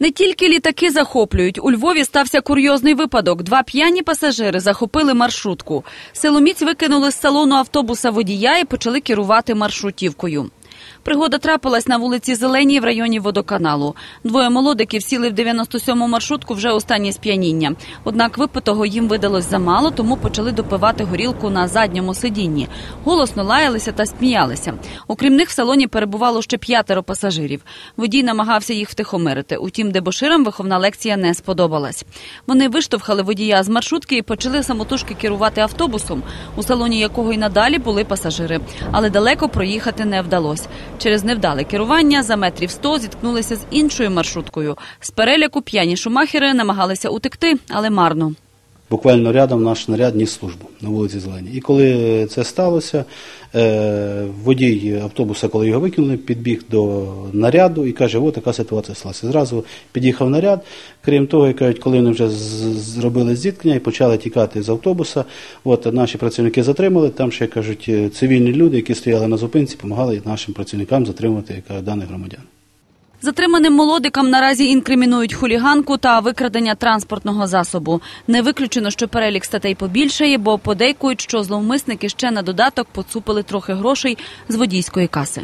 Не тільки літаки захоплюють. У Львові стався курйозний випадок. Два п'яні пасажири захопили маршрутку. Силоміць викинули з салону автобуса водія і почали керувати маршрутівкою. Пригода трапилась на вулиці Зеленій в районі водоканалу. Двоє молодиків сіли в 97-му маршрутку вже у стані сп'яніння. Однак випитого їм видалось замало, тому почали допивати горілку на задньому сидінні. Голосно лаялися та сміялися. Окрім них в салоні перебувало ще п'ятеро пасажирів. Водій намагався їх втихомирити. Утім, дебоширам виховна лекція не сподобалась. Вони виштовхали водія з маршрутки і почали самотужки керувати автобусом, у салоні якого й надалі були пасажири. Але далеко проїхати не вдалося. Через невдале керування за метрів 100 зіткнулися з іншою маршруткою. З переляку п'яні шумахери намагалися утекти, але марно. Буквально рядом наш наряд ніс службу на вулиці Зеленій. І коли це сталося, е, водій автобуса, коли його викинули, підбіг до наряду і каже, ось така ситуація сталася. Зразу під'їхав наряд. Крім того, кажуть, коли вони вже зробили зіткнення і почали тікати з автобуса, от наші працівники затримали. Там ще кажуть, е, цивільні люди, які стояли на зупинці, допомагали нашим працівникам затримати яка, даних громадян. Затриманим молодикам наразі інкримінують хуліганку та викрадення транспортного засобу. Не виключено, що перелік статей побільшає, бо подейкують, що зловмисники ще на додаток поцупили трохи грошей з водійської каси.